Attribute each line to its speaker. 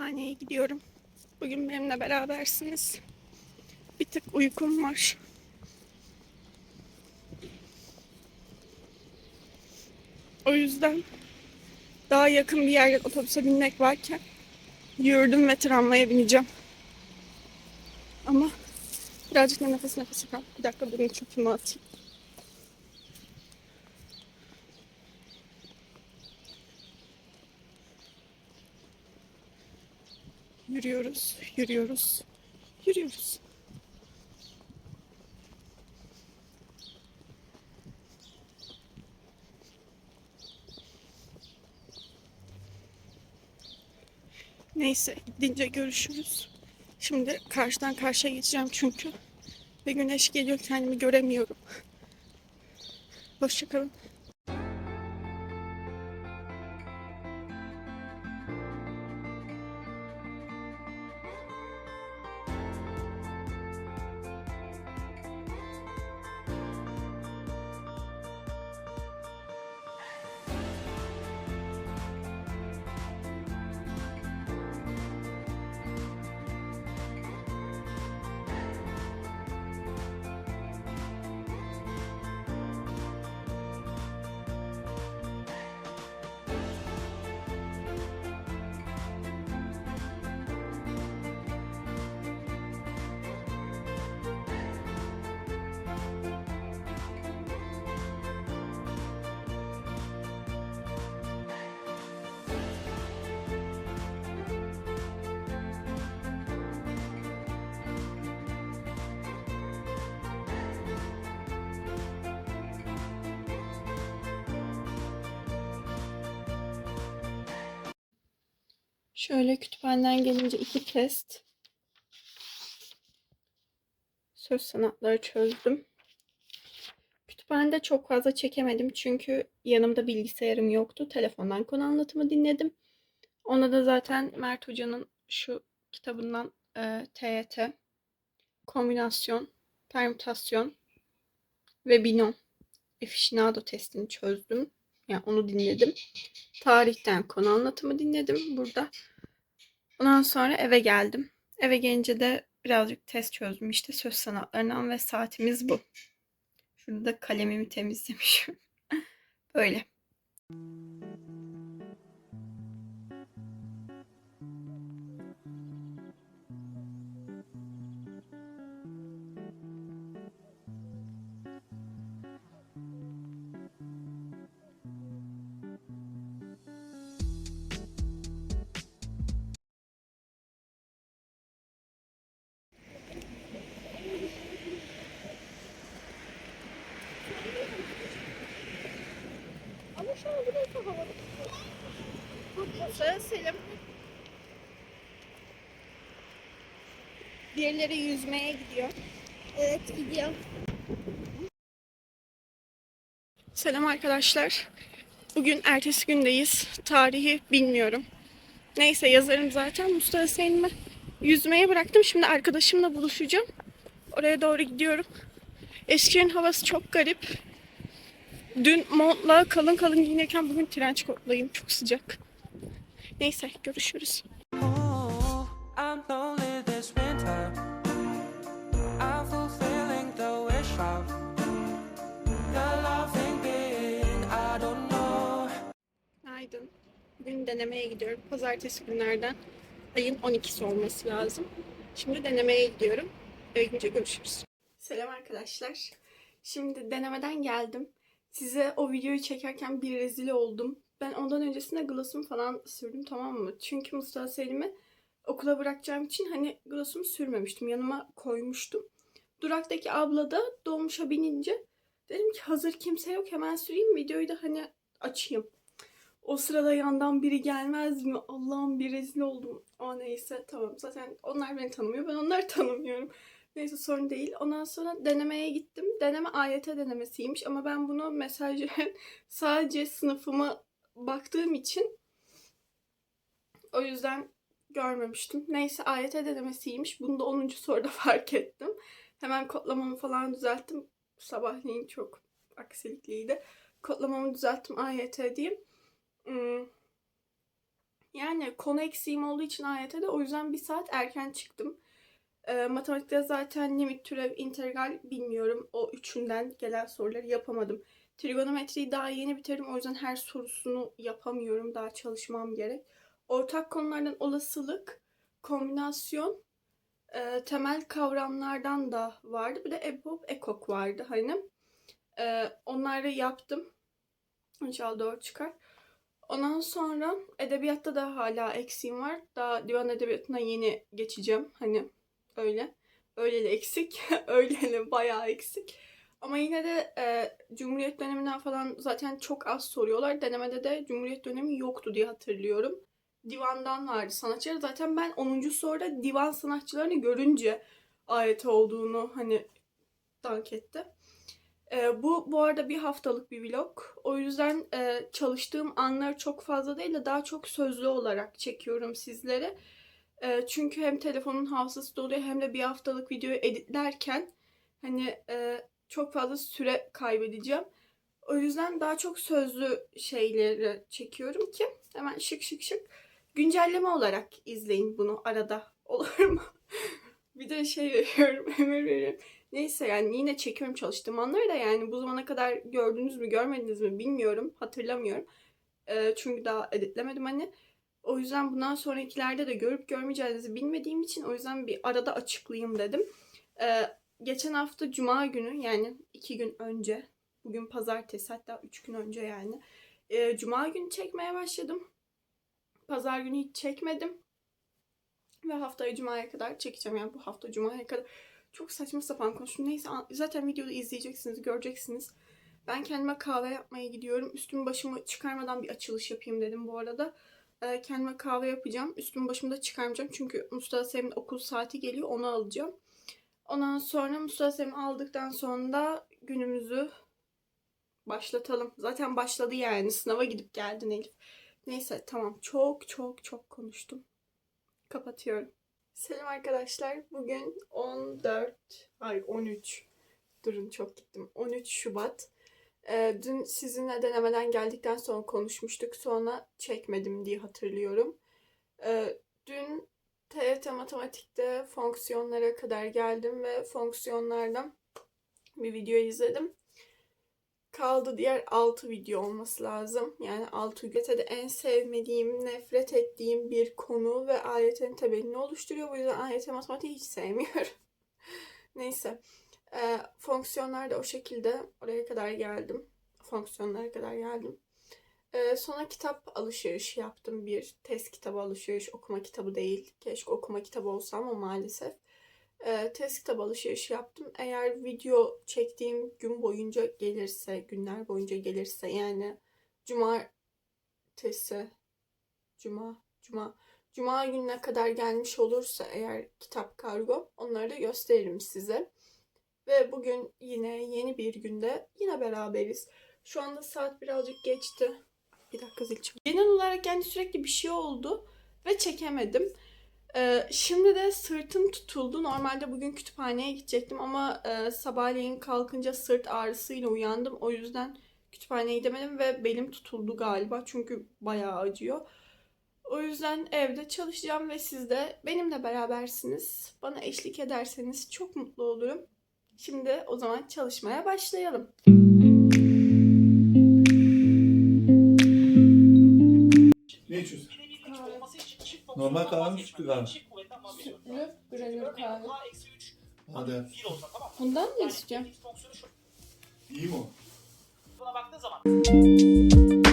Speaker 1: kütüphaneye gidiyorum. Bugün benimle berabersiniz. Bir tık uykum var. O yüzden daha yakın bir yerde otobüse binmek varken yürüdüm ve tramvaya bineceğim. Ama birazcık da nefes nefese kal. Bir dakika durun çöpümü atayım. Yürüyoruz, yürüyoruz, yürüyoruz. Neyse, gidince görüşürüz. Şimdi karşıdan karşıya geçeceğim çünkü. Ve güneş geliyor, kendimi göremiyorum. Hoşçakalın. Şöyle kütüphaneden gelince iki test. Söz sanatları çözdüm. Kütüphanede çok fazla çekemedim çünkü yanımda bilgisayarım yoktu. Telefondan konu anlatımı dinledim. Ona da zaten Mert Hoca'nın şu kitabından e, TYT, kombinasyon, permütasyon ve binom aficionado testini çözdüm. Yani onu dinledim. Tarihten konu anlatımı dinledim burada. Ondan sonra eve geldim. Eve gelince de birazcık test çözdüm işte söz sanatlarından ve saatimiz bu. Şurada da kalemimi temizlemişim. Böyle. Şu an Selim. Birileri yüzmeye gidiyor. Evet gidiyor. Selam arkadaşlar. Bugün ertesi gündeyiz. Tarihi bilmiyorum. Neyse yazarım zaten. Mustafa Selim'i yüzmeye bıraktım. Şimdi arkadaşımla buluşacağım. Oraya doğru gidiyorum. Eskişehir'in havası çok garip. Dün montla kalın kalın giyinirken bugün trenç kotlayım. Çok sıcak. Neyse görüşürüz.
Speaker 2: Oh.
Speaker 1: Günaydın. Bugün denemeye gidiyorum. Pazartesi günlerden ayın 12'si olması lazım. Şimdi denemeye gidiyorum. Eve görüşürüz. Selam arkadaşlar. Şimdi denemeden geldim. Size o videoyu çekerken bir rezil oldum. Ben ondan öncesinde gloss'umu falan sürdüm tamam mı? Çünkü Mustafa Selim'i okula bırakacağım için hani gloss'umu sürmemiştim. Yanıma koymuştum. Duraktaki abla da dolmuşa binince dedim ki hazır kimse yok hemen süreyim videoyu da hani açayım. O sırada yandan biri gelmez mi? Allah'ım bir rezil oldum. Ama neyse tamam zaten onlar beni tanımıyor ben onları tanımıyorum. Neyse sorun değil. Ondan sonra denemeye gittim. Deneme AYT denemesiymiş ama ben bunu mesaj sadece sınıfıma baktığım için o yüzden görmemiştim. Neyse AYT denemesiymiş. Bunu da 10. soruda fark ettim. Hemen kodlamamı falan düzelttim. Sabahleyin çok aksilikliydi. Kodlamamı düzelttim AYT diyeyim. Hmm. Yani konu eksiğim olduğu için AYT'de o yüzden bir saat erken çıktım. Ee, matematikte zaten limit, türev, integral bilmiyorum. O üçünden gelen soruları yapamadım. Trigonometriyi daha yeni bitirdim. O yüzden her sorusunu yapamıyorum. Daha çalışmam gerek. Ortak konulardan olasılık, kombinasyon, e, temel kavramlardan da vardı. Bir de EBOB, EKOK vardı hani. E, onları yaptım. İnşallah doğru çıkar. Ondan sonra edebiyatta da hala eksiğim var. Daha divan edebiyatına yeni geçeceğim. Hani öyle. Öyle de eksik. öyle de bayağı eksik. Ama yine de e, Cumhuriyet döneminden falan zaten çok az soruyorlar. Denemede de Cumhuriyet dönemi yoktu diye hatırlıyorum. Divandan vardı sanatçılar. Zaten ben 10. soruda divan sanatçılarını görünce ayet olduğunu hani dank etti. E, bu bu arada bir haftalık bir vlog. O yüzden e, çalıştığım anlar çok fazla değil de daha çok sözlü olarak çekiyorum sizlere. E, çünkü hem telefonun hafızası doluyor hem de bir haftalık videoyu editlerken hani e, çok fazla süre kaybedeceğim. O yüzden daha çok sözlü şeyleri çekiyorum ki hemen şık şık şık güncelleme olarak izleyin bunu arada. Olur mu? bir de şey veriyorum, emir veriyorum. Neyse yani yine çekiyorum çalıştığım anları da yani bu zamana kadar gördünüz mü görmediniz mi bilmiyorum. Hatırlamıyorum. Ee, çünkü daha editlemedim hani. O yüzden bundan sonrakilerde de görüp görmeyeceğinizi bilmediğim için o yüzden bir arada açıklayayım dedim. Ee, geçen hafta cuma günü yani iki gün önce bugün pazartesi hatta üç gün önce yani e, cuma günü çekmeye başladım. Pazar günü hiç çekmedim. Ve haftaya cumaya kadar çekeceğim yani bu hafta cumaya kadar. Çok saçma sapan konuştum. Neyse zaten videoda izleyeceksiniz, göreceksiniz. Ben kendime kahve yapmaya gidiyorum. Üstümü başımı çıkarmadan bir açılış yapayım dedim bu arada. Ee, kendime kahve yapacağım. Üstümü başımı da çıkarmayacağım. Çünkü Mustafa Selim'in okul saati geliyor. Onu alacağım. Ondan sonra Mustafa Selim'i aldıktan sonra da günümüzü başlatalım. Zaten başladı yani. Sınava gidip geldin Elif. Neyse tamam. Çok çok çok konuştum. Kapatıyorum. Selam arkadaşlar. Bugün 14, ay 13. Durun çok gittim. 13 Şubat. Ee, dün sizinle denemeden geldikten sonra konuşmuştuk. Sonra çekmedim diye hatırlıyorum. Ee, dün TYT Matematik'te fonksiyonlara kadar geldim ve fonksiyonlardan bir video izledim. Kaldı diğer 6 video olması lazım. Yani 6 videoda en sevmediğim, nefret ettiğim bir konu ve ayetin temelini oluşturuyor. Bu yüzden ayet matematiği hiç sevmiyorum. Neyse. Ee, fonksiyonlar da o şekilde oraya kadar geldim. Fonksiyonlara kadar geldim. Ee, sonra kitap alışverişi yaptım. Bir test kitabı alışveriş, okuma kitabı değil. Keşke okuma kitabı olsa ama maalesef. Ee, test kitabı alışverişi yaptım. Eğer video çektiğim gün boyunca gelirse, günler boyunca gelirse yani cumartesi, cuma, cuma, cuma gününe kadar gelmiş olursa eğer kitap kargo onları da gösteririm size. Ve bugün yine yeni bir günde yine beraberiz. Şu anda saat birazcık geçti. Bir dakika zil çalıyor. Genel olarak yani sürekli bir şey oldu ve çekemedim. Ee, şimdi de sırtım tutuldu. Normalde bugün kütüphaneye gidecektim ama e, sabahleyin kalkınca sırt ağrısıyla uyandım. O yüzden kütüphaneye gidemedim ve belim tutuldu galiba. Çünkü bayağı acıyor. O yüzden evde çalışacağım ve siz de benimle berabersiniz. Bana eşlik ederseniz çok mutlu olurum. Şimdi o zaman çalışmaya başlayalım.
Speaker 3: Ne içiyorsun? Normal kahve mi sütlü kahve?
Speaker 1: Sütlü granül kahve.
Speaker 3: Hadi.
Speaker 1: Bundan mı istiyorum?
Speaker 3: İyi mi o?
Speaker 4: Buna baktığı zaman